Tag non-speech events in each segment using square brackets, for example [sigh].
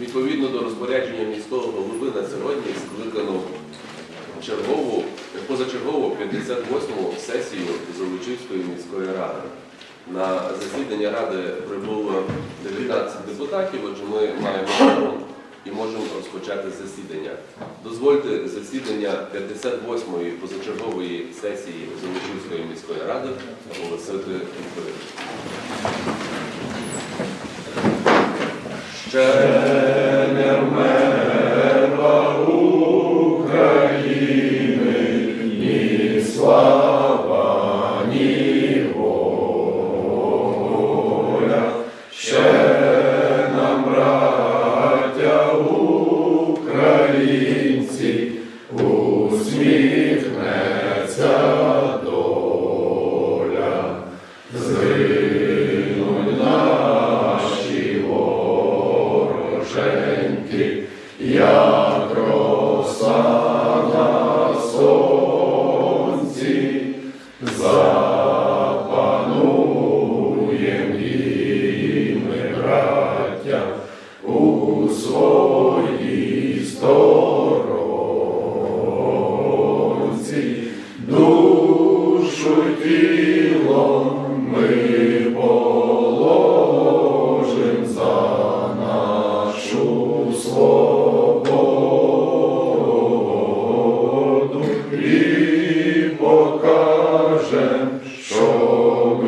Відповідно до розпорядження міського голови на сьогодні скликано чергову, позачергову 58-му сесію Золочівської міської ради. На засідання ради прибуло 19 депутатів, отже ми маємо і можемо розпочати засідання. Дозвольте засідання 58-ї позачергової сесії Золочівської міської ради оголосити відкритим. Ще що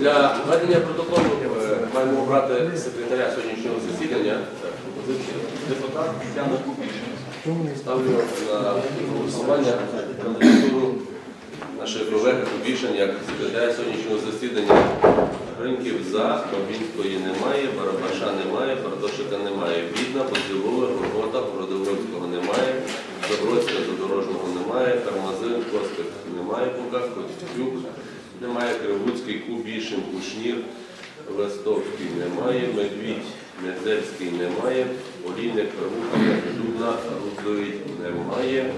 Для ведення протоколу е, маємо обрати секретаря сьогоднішнього засідання. Депутат Тетяна Кубішин. Ставлю на голосування кандидатуру нашої колеги Кубішин як секретаря сьогоднішнього засідання. Ринків за, Бабінської немає, Барабаша немає, Бардошика немає. Бідна, Позивова, Горгота, Городовицького немає, Забродська, Задорожного немає, Кармазин, Костик немає поки, Костюк немає, Кривуцький, Кубішин, Кушнір, Листовський немає, Медвідь, Медзельський немає, Олійник, Руханя, Дубна, Рудовий немає.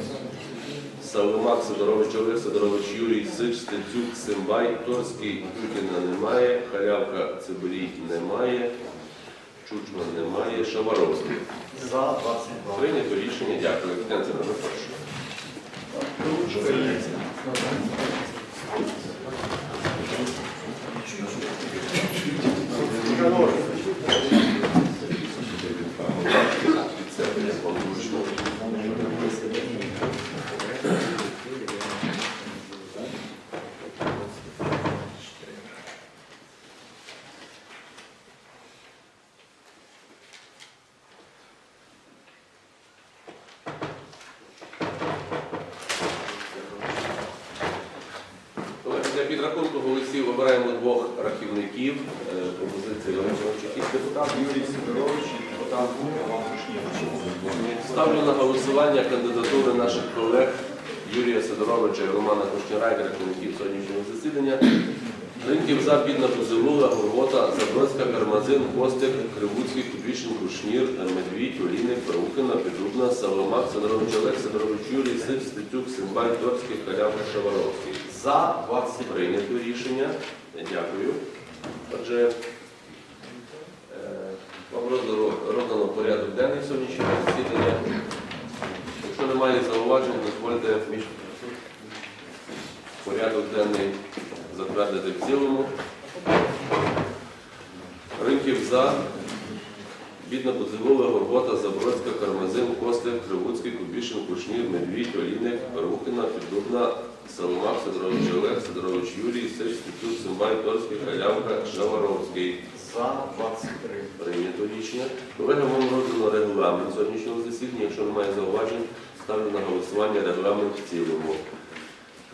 Савимак, Сидорович Олег, Сидорович Юрій, Сич, Стецюк, Симбай, Торський, Тютіна немає, Халявка, Циборій немає, Чучман немає, Шаваровський. За 22. Прийнято рішення, дякую. Тетяна Семенівна, прошу. Від себе я вам вручну. Колеги, Для підрахунку голосів обираємо двох рахівників. Е, Пропозиція Іванович, депутат. Юрій Сидорович і депутат Іван Кушнєвич. Ставлю на голосування кандидатури наших колег Юрія Сидоровича і Романа Кошніра, як рахівників сьогоднішнього засідання. Ринків Запідна Позилула, Горгота, Забродська, Кармазин, Костик, Кривуцький, Кубішин, Кушнір, Медвідь, Олійник, Перукина, Підрубна, Саломак, Сидорович Олег, Сидорович Юрій, Сич, Стецюк, Симбай, Торський, Халявка, Шаваровський. За 20. Прийнято рішення. Дякую. Отже, е, вам роздано порядок денний сьогоднішнього засідання. Якщо немає зауважень, дозвольте порядок денний затвердити в цілому. Ринків за. Бідна Позивова, Горгота, Забродська, Кармазин, Костик, Кривуцький, Кубішин, Кушнір, Медвідь, Олійник, Перухина, Піддубна, Саломак, Сидорович Олег, Сидорович Юрій, Сич, Стецюк, Симбай, Торський, Халявка, Шаваровський. За 23. Прийнято рішення. Колеги, вам роздано регламент сьогоднішнього засідання. Якщо немає зауважень, ставлю на голосування регламент в цілому.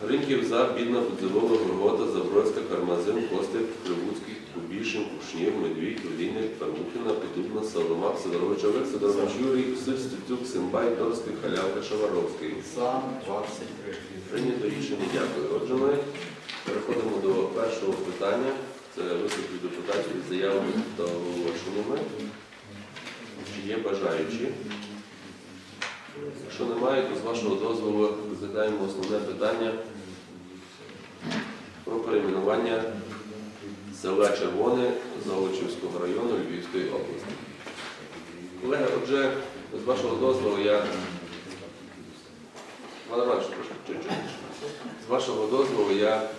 Гриньків за, Бідна, Будзилова, Горгота, Забродська, Кармазин, Костик, Кривуцький, Кубішин, Кушнір, Медвідь, Олійник, Пармухіна, Підубна, Соломак, Сидорович Олег, Сидорович Юрій, Сир, Стецюк, Симбай, Торський, Халявка, Шаваровський. За 23. Прийнято рішення, дякую. Отже, ми переходимо до першого питання. Це виступ від депутатів з заявами та оголошеннями. Чи є бажаючі? Якщо немає, то з вашого дозволу розглядаємо основне питання про перейменування села Червоне Золочівського району Львівської області. Колеги, отже, з вашого дозволу я прошу. З вашого дозволу я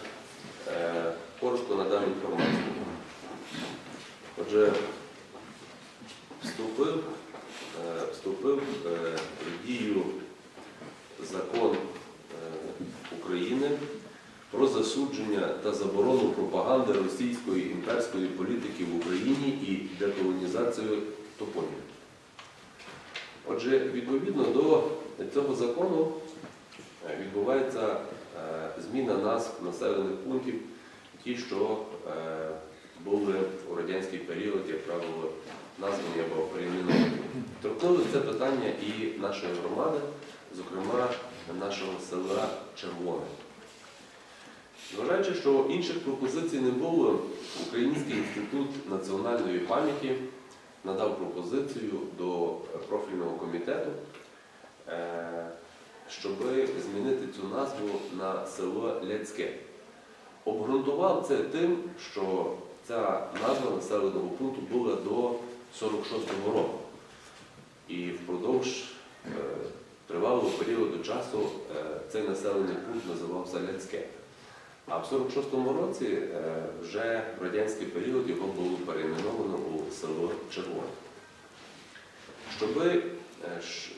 е, коротко надам інформацію. Отже, вступив, е, вступив е, в дію закон е, України про засудження та заборону пропаганди російської імперської політики в Україні і деколонізацію топонів. Отже, відповідно до цього закону е, відбувається е, зміна назв населених пунктів, ті, що е, були у радянський період, як правило, названі або перейменовані. Торкнули це питання і нашої громади, зокрема нашого села Червоне. Зважаючи, що інших пропозицій не було, Український інститут національної пам'яті надав пропозицію до профільного комітету, е, щоб змінити цю назву на село Ляцьке. Обґрунтував це тим, що ця назва населеного пункту була до 46-го року. І впродовж е, тривалого періоду часу е, цей населений пункт називався Ляцьке. А в 46-му році е, вже в радянський період його було перейменовано у село Червоне. Щоби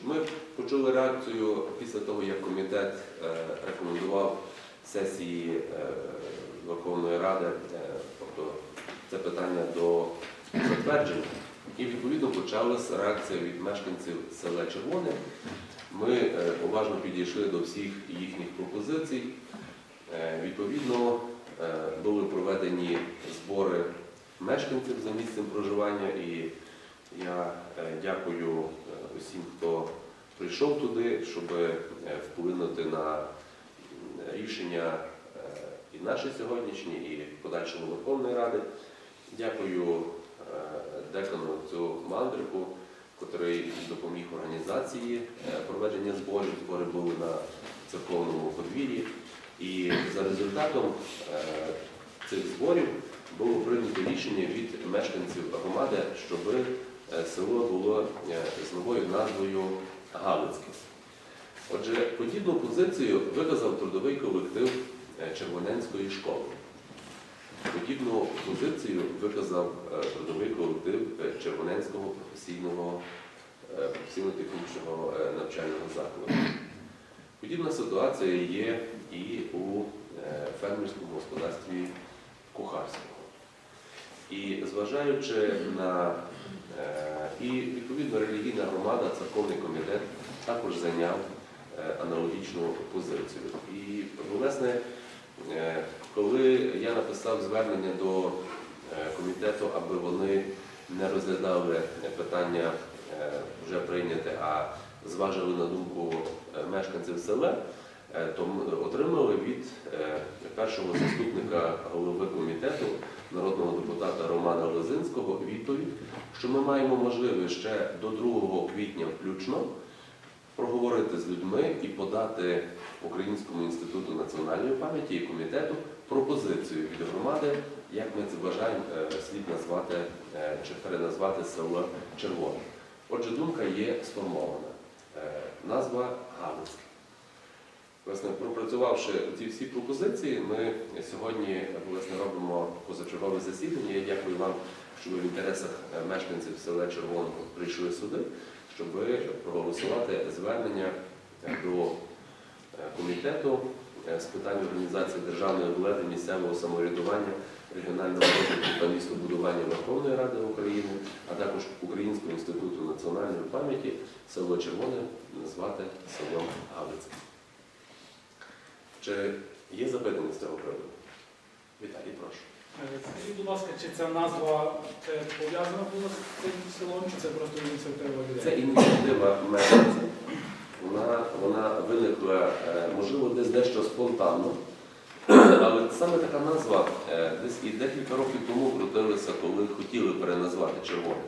ми почули реакцію після того, як комітет рекомендував сесії Верховної Ради, тобто це питання до затвердження, і відповідно почалася реакція від мешканців села Червоне. Ми е, уважно підійшли до всіх їхніх пропозицій. Е, Відповідно, е, були проведені збори мешканців за місцем проживання, і я дякую усім, хто прийшов туди, щоб вплинути на рішення і наше сьогоднішнє, і подальшого Верховної Ради. Дякую декану цю мандрику, котрий допоміг організації е, проведення зборів. Збори були на церковному подвір'ї. І за результатом е, цих зборів було прийнято рішення від мешканців громади, щоб е, село було з новою назвою Галицьке. Отже, подібну позицію виказав трудовий колектив Червоненської школи. Подібну позицію виказав е, трудовий колектив е, Червоненського професійного професійно-технічного е, навчального закладу. Подібна ситуація є і у фермерському господарстві кухарського. І зважаючи на і відповідно релігійна громада, церковний комітет також зайняв аналогічну позицію. І власне, коли я написав звернення до е, комітету, аби вони не розглядали питання е, вже прийняте, а зважили на думку е, мешканців села, е, то отримали від е, першого заступника голови комітету народного депутата Романа Лозинського відповідь, що ми маємо можливість ще до 2 квітня включно проговорити з людьми і подати Українському інституту національної пам'яті і комітету пропозицію від громади, як ми це вважаємо, е, слід назвати е, чи переназвати село Червоне. Отже, думка є сформована. Е, Назва Галицьке. Власне, пропрацювавши ці всі пропозиції, ми сьогодні власне робимо позачергове засідання. Я дякую вам, що ви в інтересах мешканців села Червоного прийшли сюди, щоб проголосувати звернення е, до е, комітету е, з питань організації державної влади, місцевого самоврядування, регіонального розвитку та містобудування Верховної Ради України, а також Українського інституту національної пам'яті село Червоне назвати селом Галицьке. Чи є запитання з цього приводу? Віталій, прошу. Е, Скажіть, будь ласка, чи ця назва це пов'язана була з цим селом, чи це просто ініціатива людей? Це ініціатива мешканців. Вона, вона виникла, е, можливо, десь дещо спонтанно, [clears throat] але саме така назва е, десь і декілька років тому крутилася, коли хотіли переназвати червоне.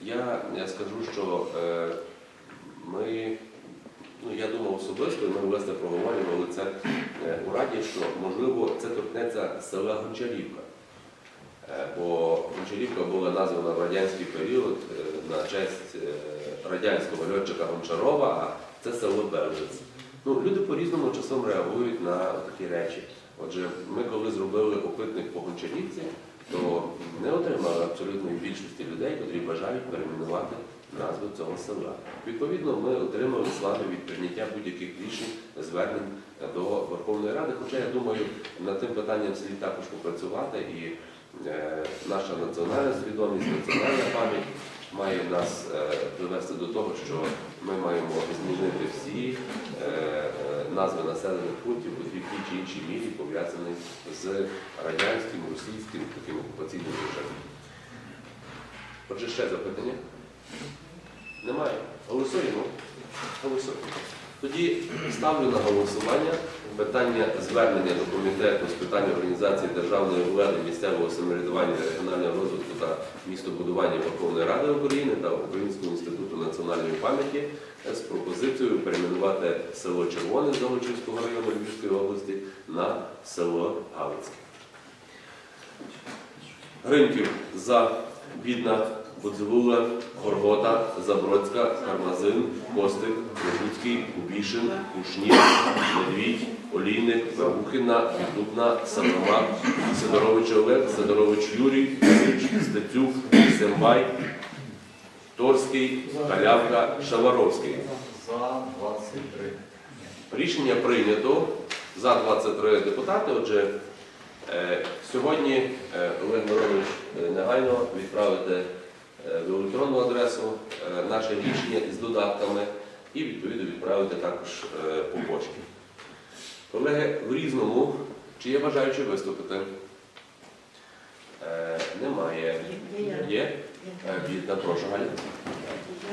Я, я скажу, що е, ми, ну я думав особисто, ми власне проговорювали це е, у Раді, що можливо це торкнеться села Гончарівка. Е, Бо Гончарівка була названа в радянський період е, на честь е, радянського льотчика Гончарова, а це село Бережець. Ну, люди по-різному часом реагують на такі речі. Отже, ми коли зробили опитник по Гончарівці, то не отримали абсолютної більшості людей, котрі бажають перейменувати назву цього села. Відповідно, ми отримали слави від прийняття будь-яких рішень, звернень до Верховної Ради. Хоча я думаю, над тим питанням слід також попрацювати і наша національна свідомість, національна пам'ять має нас е, привести до того, що ми маємо змінити всі е, е, назви населених пунктів, які в тій чи іншій мірі пов'язані з радянським, російським таким окупаційним режимом. Отже, ще запитання? Немає. Голосуємо. Голосуємо. Тоді ставлю на голосування питання звернення до комітету з питань організації державної влади, місцевого самоврядування, регіонального розвитку та містобудування Верховної Ради України та Українського інституту національної пам'яті з пропозицією перейменувати село Червоне Золочівського району Львівської області на село Галицьке. Гриньків за Бідна, Коцелула, Горгота, Забродська, Кармазин, Костик, Лебуцький, Кубішин, Кушнір, Медвідь, Олійник, Вербухіна, Віддубна, Савромак, Сидорович Олег, Сидорович Юрій, Стецюк, Сембай, Торський, Калявка, Шаваровський. За 23. Рішення прийнято за 23 депутати. Отже, е, сьогодні е, Олег Миронович е, негайно відправите в електронну адресу е, наше рішення із додатками і відповідно відправити також е, по почті. Колеги, в різному, чи є бажаючі виступити? Е, Немає. Є? Е, Вітна, прошу, Галя.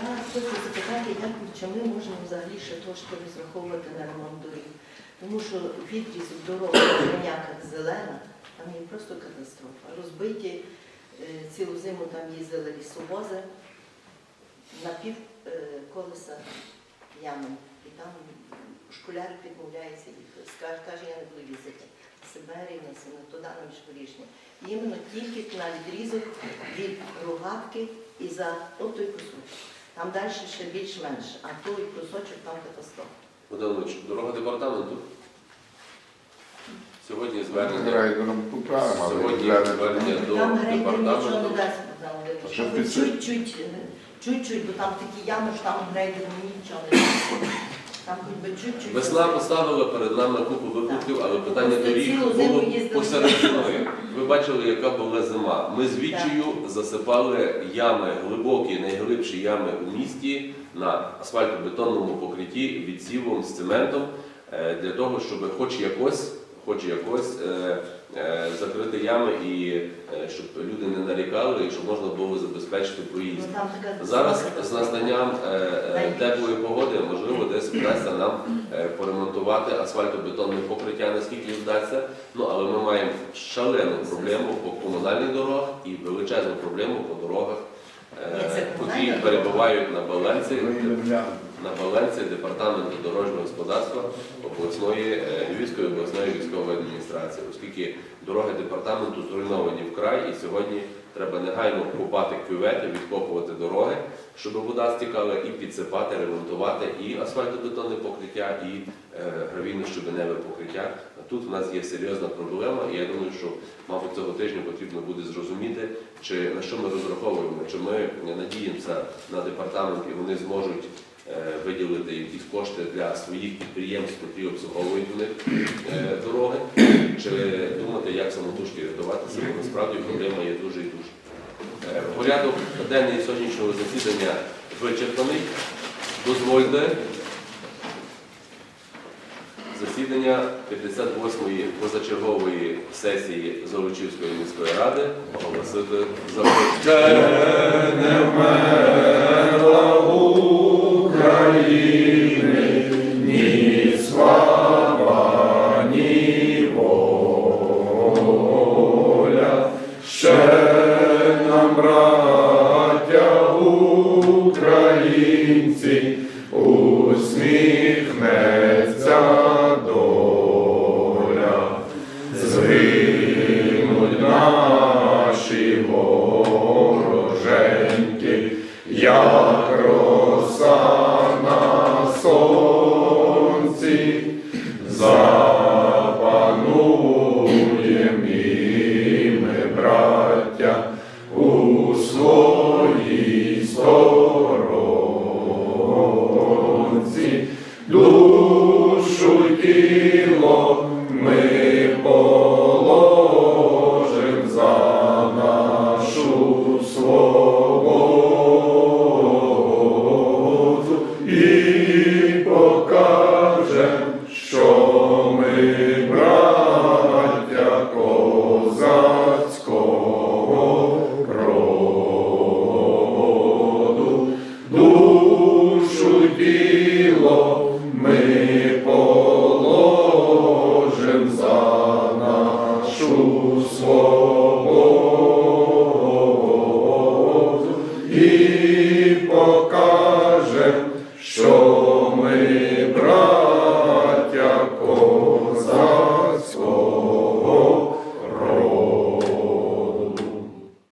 Я хочу запитати, як ми можемо взагалі ще трошки розраховувати на ремонт доріг. Тому що відрізок дорог в зелена, там є просто катастрофа. Розбиті е, цілу зиму там їздили лісовози, на пів е, колеса ями. І там школяр відмовляється їхати. Скаже, каже, я не буду їздити. Сибері, на туди на міжгорішні. І іменно тільки на відрізок від Рогатки і за той кусочок. Там далі ще більш-менш, а той кусочок там катастрофа. Дорога департаменту. Сьогодні звернення. Сьогодні звернення до Там грейдер нічого не департаменту. дасть, Богдан Володимирович. Що Але під це? Чуть-чуть, е, чуть-чуть, бо там такі ями, що там грейдер нічого не дасть. Там хоч би чуть-чуть. Весна поставила перед нами купу викликів, але питання Просто доріг цілу зиму було їздили. посеред зими. Ви бачили, яка була зима. Ми з відчаю засипали ями, глибокі, найглибші ями у місті на асфальтобетонному покритті відсівом з цементом е, для того, щоб хоч якось хоче якось е, е, закрити ями і е, щоб люди не нарікали, і щоб можна було забезпечити проїзд. Ну, Зараз з настанням е, е, теплої погоди можливо десь вдасться нам е, поремонтувати асфальтобетонне покриття, наскільки вдасться. Ну але ми маємо шалену проблему по комунальних дорогах і величезну проблему по дорогах, е, які перебувають на балансі на балансі департаменту дорожнього господарства обласної е, Львівської обласної військової адміністрації, оскільки дороги департаменту зруйновані вкрай, і сьогодні треба негайно купати кювети, відкопувати дороги, щоб вода стікала, і підсипати, ремонтувати і асфальтобетонне покриття, і е, гравійно-щебеневе покриття. А тут в нас є серйозна проблема, і я думаю, що мабуть цього тижня потрібно буде зрозуміти, чи на що ми розраховуємо, чи ми надіємося на департамент і вони зможуть виділити якісь кошти для своїх підприємств, які обслуговують у них е, дороги, чи думати, як самотужки рятуватися, бо насправді проблема є дуже і дуже. Е, Порядок денний сьогоднішнього засідання вичерпаний. Дозвольте засідання 58-ї позачергової сесії Золочівської міської ради оголосити закритим. Нам,